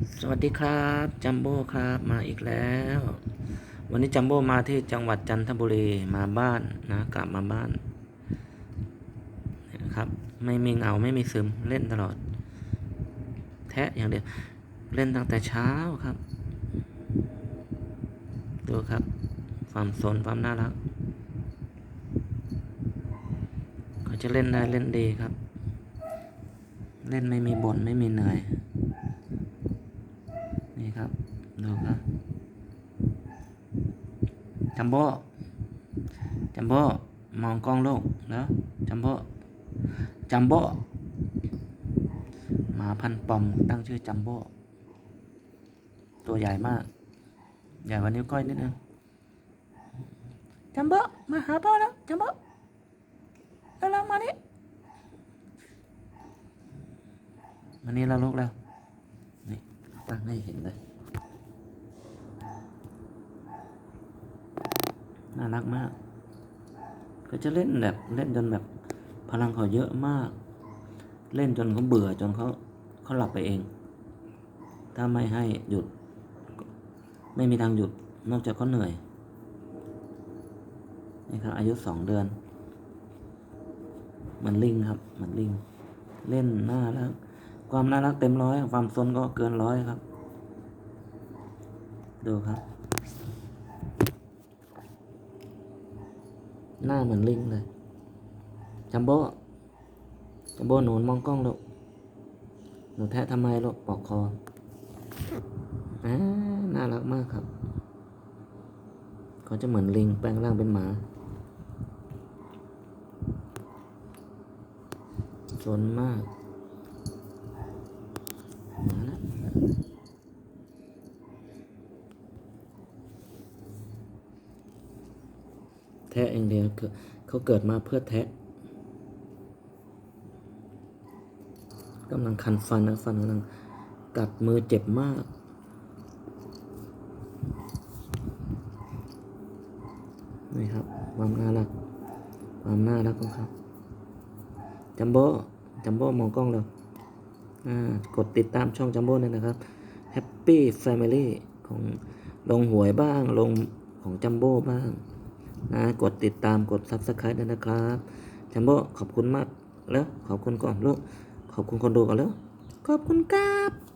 สวัสดีครับจัมโบ้ครับมาอีกแล้ว วันนี้จัมโบ้มาที่จังหวัดจันทบุรีมาบ้านนะกลับมาบ้านนะครับไม่มีเหงาไม่มีซึมเล่นตลอด แทะอย่างเดียวเล่นตั้งแต่เช้าครับ ดูครับความสนความน่ารักเขาจะเล่นได้เล่นดีครับ เล่นไม่มีบ่นไม่มีเหนื่อย นี่ครับดูครับจัมโบ้จัมโบ้มองกล้องลูกแล้วจัมโบ้จัมโบ้หมาพันปอมตั้งชื่อจัมโบ้ตัวใหญ่มาก ใหญ่กว่านิ้วก้อยนิดนึงจัมโบ้มาหาพ่อแล้วจัมโบ้แล้วลงมานี่มานี่แล้วลูกแล้ว ตั้งให้เห็นเลย น่ารักมาก ก็จะเล่นแบบเล่นจนแบบพลังเขาเยอะมาก เล่นจนเขาเบื่อจนเขาเขาหลับไปเอง ถ้าไม่ให้หยุด ไม่มีทางหยุดนอกจากเขาเหนื่อยนี่ครับอายุสองเดือน มันลิงครับ มันลิง เล่นน่ารัก ความน่ารักเต็มร้อย ความซนก็เกินร้อยครับ ดูครับ หน้าเหมือนลิงเลยจัมโบ้จัมโบ้หนูมองกล้องลูกหนูแทะทำไมลูกปอกคออ่าน่ารักมากครับ เขาจะเหมือนลิงแปลงร่างเป็นหมาสนมาก มาแล้ว แทะเองเดียวเขาเกิดมาเพื่อแทะกำลังคันฟันนะฟันกำลังกัดมือเจ็บมาก นี่ครับ ความน่ารัก ความน่ารักของเขาจัมโบ้จัมโบ้มองกล้องเลยอ่ากดติดตามช่องจัมโบ้ด้วยนะครับ Happy Family ของลงหวยบ้างลงของจัมโบ้บ้าง นะกดติดตามกด Subscribe ด้วยนะครับจัมโบ้ขอบคุณมากแล้วขอบคุณก่อนลูกขอบคุณคนดูก่อนแล้วขอบคุณครับ